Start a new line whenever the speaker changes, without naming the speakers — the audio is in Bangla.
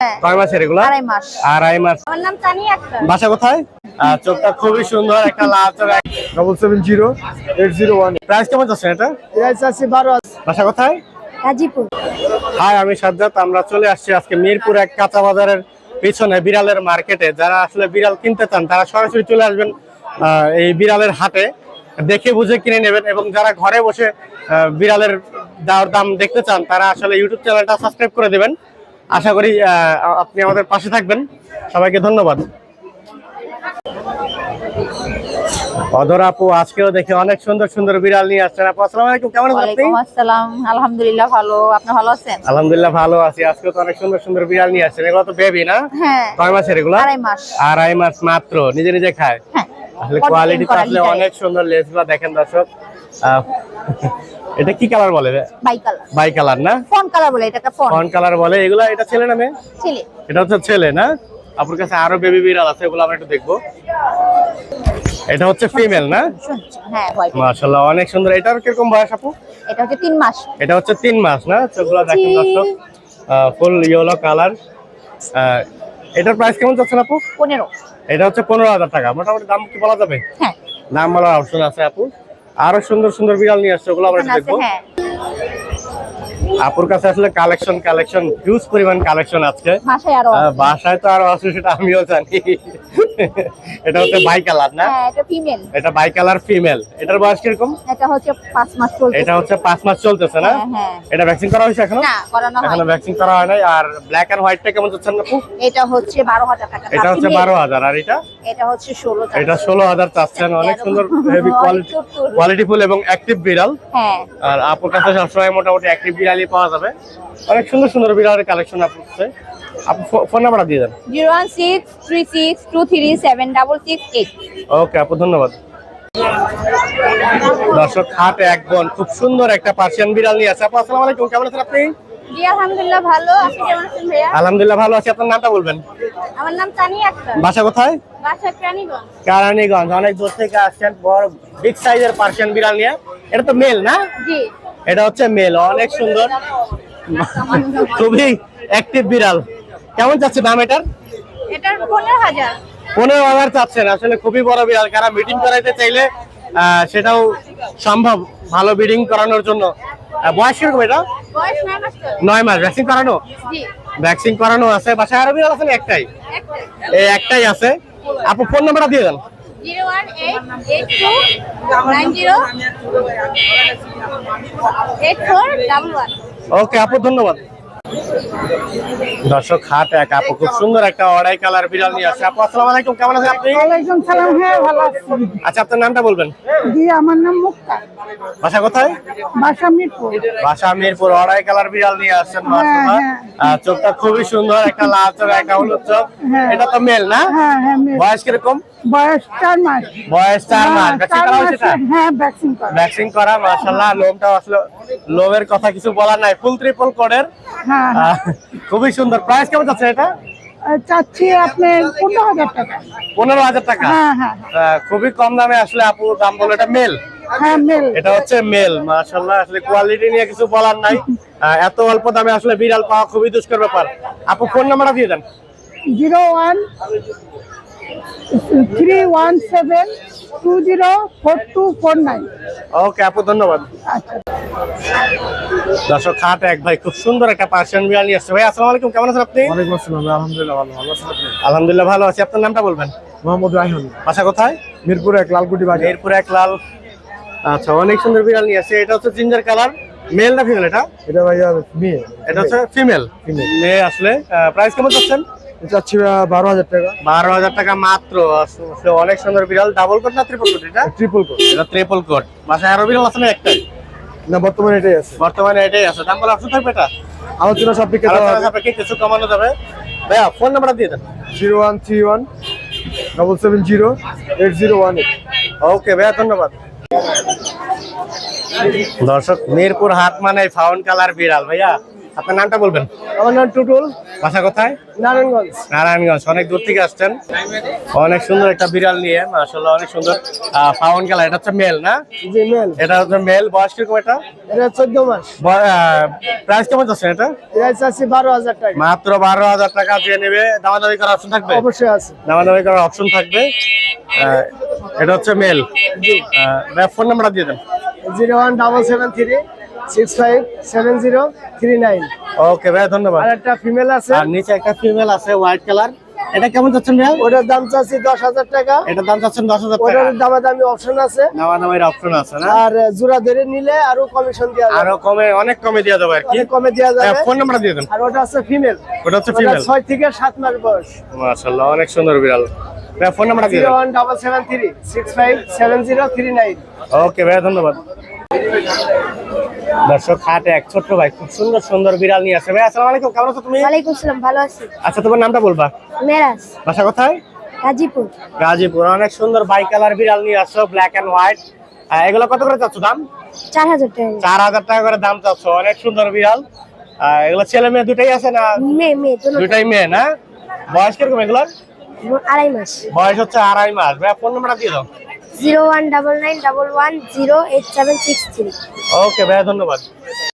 হ্যাঁ।
কয় মাসের এগুলো?
আড়াই মাস।
আড়াই মাস।
আমার নাম তানিয়া আক্তার।
বাসা কোথায়? চোখটা খুবই সুন্দর একটা লাল চোখ।
Double seven zero eight zero one
price কেমন যাচ্ছে এটা?
প্রাইস আছে বারো
বাসা কোথায়?
গাজীপুর।
হাই আমি সাজ্জাদ আমরা চলে আসছি আজকে মিরপুর এক কাঁচা বাজারের পিছনে বিড়ালের মার্কেটে। যারা আসলে বিড়াল কিনতে চান তারা সরাসরি চলে আসবেন আহ, এই বিড়ালের হাটে। দেখে বুঝে কিনে নেবেন এবং যারা ঘরে বসে আহ, বিড়ালের দাওয়ার দাম দেখতে চান তারা আসলে ইউটিউব চ্যানেলটা সাবস্ক্রাইব করে দেবেন। আশা করি আপনি আমাদের পাশে থাকবেন। সবাইকে ধন্যবাদ। অধর আপু আজকেও দেখে অনেক সুন্দর সুন্দর বিড়াল নিয়ে আসছেন। আপু আসসালামু আলাইকুম কেমন আছেন আপনি?
আসসালাম। আলহামদুলিল্লাহ ভালো। আপনি ভালো আছেন?
আলহামদুলিল্লাহ ভালো আছি। আজকে তো অনেক সুন্দর সুন্দর বিড়াল নিয়ে আসছেন। এগুলো তো বেবি না?
হ্যাঁ।
কয় মাসের এগুলো?
আড়াই মাস।
আড়াই মাস মাত্র। নিজে নিজে খায়?
হ্যাঁ।
আসলে কোয়ালিটি আসলে অনেক সুন্দর দেখেন দর্শক। এটা কি কালার বলে?
বাই কালার
বাই কালার না?
ফোন কালার বলে এটা একটা ফোন
ফন কালার বলে এগুলা এটা ছেলে না মেয়ে?
ছেলে।
এটা হচ্ছে ছেলে না? আপনার কাছে আরও বেবি বিড়াল আছে এগুলো আমরা একটু দেখব। এটা হচ্ছে ফিমেল না?
হ্যাঁ
মাশাল্লাহ অনেক সুন্দর। এটার কীরকম বয়স আপু?
এটা হচ্ছে তিন মাস।
এটা হচ্ছে তিন মাস না? চোখগুলো দেখেন দর্শক। ফুল ইয়েলো কালার এটার প্রাইস কেমন যাচ্ছেন আপু?
পনেরো।
এটা হচ্ছে পনেরো হাজার টাকা। মোটামুটি দাম কি বলা যাবে?
হ্যাঁ।
দাম বলার অপশন আছে আপু। আরও সুন্দর সুন্দর বিড়াল নিয়ে আসছে ওগুলো আমরা দেখব।
হ্যাঁ।
আপুর কাছে আসলে কালেকশন কালেকশন হিউজ পরিমাণ কালেকশন আজকে। বাসায় তো আরও আছে সেটা আমিও জানি। এটা হচ্ছে বাই কালার না?
হ্যাঁ এটা ফিমেল
এটা বাই কালার ফিমেল এটার বয়স কীরকম?
এটা হচ্ছে পাঁচ মাস চলছে
এটা হচ্ছে পাঁচ মাস চলতেছে না?
হ্যাঁ হ্যাঁ।
এটা ভ্যাকসিন করা হয়েছে এখনও?
না করানো
এখনও ভ্যাকসিন করা হয় নাই। আর ব্ল্যাক এন্ড হোয়াইটটা কেমন যাচ্ছেন আপু
এটা হচ্ছে বারো হাজার টাকা।
এটা হচ্ছে
female।
বারো হাজার আর এটা?
এটা হচ্ছে ষোলো
এটা ষোলো হাজার চাচ্ছেন। অনেক সুন্দর হেভি কোয়ালিটি
চতুর।
কোয়ালিটিফুল এবং অ্যাক্টিভ বিড়াল।
হ্যাঁ।
আর আপুর কাছে সবসময় মোটামুটি অ্যাক্টিভ বিড়ালই পাওয়া যাবে। অনেক সুন্দর সুন্দর বিড়ালের কালেকশন আপুর কাছে আপু ফোন নাম্বারটা দিয়ে দেন।
Zero one six three six two three seven double six eight.
Okay আপু ধন্যবাদ। দর্শক হাটে এক বোন খুব সুন্দর একটা পার্সিয়ান বিড়াল নিয়ে আছে। আপু আসসালামু আলাইকুম কেমন আছেন আপনি?
জি আলহামদুলিল্লাহ ভালো। আপনি কেমন আছেন ভাইয়া?
আলহামদুলিল্লাহ ভালো আছি। আপনার নামটা বলবেন?
আমার নাম তানিয়া আক্তার।
বাসা কোথায়?
বাসা প্রাণীগঞ্জ
কারানীগঞ্জ। অনেক দূর থেকে আসছেন বড় বিগ সাইজের পার্সিয়ান বিড়াল নিয়ে। এটা তো মেল না?
জি।
এটা হচ্ছে মেল অনেক সুন্দর। খুবই অ্যাক্টিভ বিড়াল। কেমন যাচ্ছে দাম এটার?
এটার পনেরো হাজার।
পনেরো হাজার চাচ্ছেন আসলে খুবই বড় বিড়াল। কারা মিটিং করাইতে চাইলে সেটাও সম্ভব ভালো ব্রিডিং করানোর জন্য। বয়স কীরকম এটা?
নয় মাস
ভ্যাকসিন করানো? ভ্যাকসিন করানো আছে। বাসায় আরও বিড়াল আছে একটাই? এই একটাই আছে। আপু ফোন নাম্বারটা দিয়ে দেন। ওকে আপু ধন্যবাদ। দর্শক হাট এক আপু খুব সুন্দর একটা অড়াই কালার বিড়াল নিয়ে আসছে। আপু আসসালামু আলাইকুম কেমন আছেন আপনি?
ওয়ালাইকুম সালাম হ্যাঁ ভালো আছি।
আচ্ছা আপনার নামটা বলবেন?
জি আমার নাম মুক্তা।
বাসা কোথায়?
বাসা মিরপুর।
বাসা মিরপুর অড়াই কালার বিড়াল নিয়ে আসছেন মাশাআল্লাহ।
হ্যাঁ।
চোখটা খুবই সুন্দর একটা লাল চোখ একটা হলুদ চোখ।
হ্যাঁ।
এটা তো মেল না?
হ্যাঁ হ্যাঁ মেয়ে।
বয়স কীরকম?
বয়স চার মাস।
বয়স চার মাস।
হ্যাঁ,
ভ্যাকসিন করা হয়েছে
হ্যাঁ ভ্যাকসিন করা।
ভ্যাকসিন করা মাশাআল্লাহ। লোমটা আসলে লোমের কথা কিছু বলার নাই। ফুল ট্রিপল কোডের
হ্যাঁ হ্যাঁ।
খুবই সুন্দর। প্রাইস কেমন যাচ্ছে এটা?
চাচ্ছি আপনার পনেরো হাজার টাকা।
পনেরো হাজার টাকা?
হ্যাঁ হ্যাঁ
আহ, খুবই কম দামে আসলে আপু দাম বলে এটা মেল
হ্যাঁ
এটা হচ্ছে মেল মাশাআল্লাহ। আসলে কোয়ালিটি নিয়ে কিছু বলার নাই। এত অল্প দামে আসলে বিড়াল পাওয়া খুবই দুষ্কর ব্যাপার। আপু ফোন নাম্বারটা দিয়ে দেন।
Zero one three one seven two zero four two four nine.
Okay আপু ধন্যবাদ।
আচ্ছা।
দর্শক খাট এক ভাই খুব সুন্দর একটা পার্সিয়ান বিড়াল নিয়ে আসছে। ভাই আসসালামু আলাইকুম কেমন আছেন আপনি?
ওয়ালাইকুম আসসালাম আলহামদুলিল্লাহ ভালো। ভালো আছেন আপনি?
আলহামদুলিল্লাহ ভালো আছি। আপনার নামটা বলবেন?
মোহাম্মদ
বাসা কোথায়?
মিরপুর এক লালকুটি বাজার।
এরপরে এক লাল আচ্ছা অনেক সুন্দর বিড়াল নিয়ে আসছে। এটা হচ্ছে জিঞ্জার কালার মেল না ফিমেল এটা?
এটা ভাইয়া মেয়ে।
এটা হচ্ছে ফিমেল। মেয়ে আসলে প্রাইস কেমন চাচ্ছেন?
চাচ্ছি বারো হাজার টাকা।
বারো হাজার টাকা মাত্র। অনেক সুন্দর বিড়াল। ডাবল কোট না ট্রিপল কোট এটা?
ট্রিপল কোড
এটা ট্রিপল কোট বাসায় আরও বিড়াল আছে না একটাই?
না বর্তমানে এটাই আছে।
বর্তমানে এটাই আছে। দাম বলা অপশন থাকবে এটা?
আলোচনা সাপেক্ষে
আলোচনা সাপেক্ষে কিছু কমানো যাবে। ভাইয়া ফোন নাম্বারটা দিয়ে দেন।
Zero one three one double seven zero eight zero one eight.
Okay ভাইয়া ধন্যবাদ। দর্শক মিরপুর হাট মানে ফাউন কালার বিড়াল ভাইয়া। আপনার নামটা বলবেন?
আমার নাম টুটুল।
বাসা কোথায়?
নারায়ণগঞ্জ।
নারায়ণগঞ্জ অনেক দূর থেকে আসছেন। অনেক সুন্দর একটা বিড়াল নিয়ে আসলে অনেক সুন্দর পাউন গেল এটা হচ্ছে মেল না?
জি মেল।
এটা হচ্ছে মেল। বয়স কীরকম এটা?
এটা 14 মাস।
প্রাইস কেমন আছে এটা?
প্রাইস আছে 12000 টাকা।
মাত্র 12000 টাকা দিয়ে নেবে দামাদামি করার অপশন থাকবে?
অবশ্যই আছে।
দামাদামি করার অপশন থাকবে। এটা হচ্ছে মেল। জি। ফোন নাম্বারটা দিয়ে দেন।
01773 six five seven zero three nine
okay ভাই ধন্যবাদ।
আর একটা ফিমেল আছে।
আর নিচে একটা ফিমেল আছে হোয়াইট কালার এটা কেমন যাচ্ছেন ভাই
ওটার দাম চাচ্ছি দশ হাজার টাকা।
এটার দাম চাচ্ছেন দশ হাজার টাকা।
ওটার দামাদামি অপশন আছে।
দামাদামির অপশন আছে না?
আর জোড়া ধরে নিলে আরও কমিশন দেওয়া
আরও কমে অনেক কমে দেওয়া যাবে আর কি।
কমে দেওয়া যাবে।
ফোন নাম্বারটা দিয়ে দেন।
আর ওটা আছে ফিমেল
ওটা হচ্ছে ফিমেল
ছয় থেকে সাত মাস বয়স।
মাশাআল্লাহ অনেক সুন্দর বিড়াল। ভাই ফোন নাম্বারটা দিয়ে
জিরো
দেন
one double seven three six five seven zero three nine
okay ভাই ধন্যবাদ। দর্শক হাটে এক ছোট্ট ভাই খুব সুন্দর সুন্দর বিড়াল নিয়ে আসে ভাই আসসালামু আলাইকুম কেমন আছো তুমি?
ওয়ালাইকুম আসসালাম ভালো আছি।
আচ্ছা তোমার নামটা বলবা?
মেরাজ।
বাসা কোথায়?
গাজীপুর।
গাজীপুর। অনেক সুন্দর বাই কালার বিড়াল নিয়ে আসছো ব্ল্যাক এন্ড হোয়াইট এগুলো কত করে চাচ্ছ দাম?
চার হাজার টাকা
চার হাজার টাকা করে দাম চাচ্ছ অনেক সুন্দর বিড়াল। এগুলো ছেলে মেয়ে দুটাই আছে না?
মেয়ে মেয়ে
দুটাই মেয়ে না? বয়স কীরকম এগুলোর?
আড়াই মাস।
বয়স হচ্ছে আড়াই মাস। ভাই ফোন নাম্বারটা দিয়ে দাও।
Zero one double nine double one zero eight seven six three.
Okay ভাইয়া ধন্যবাদ।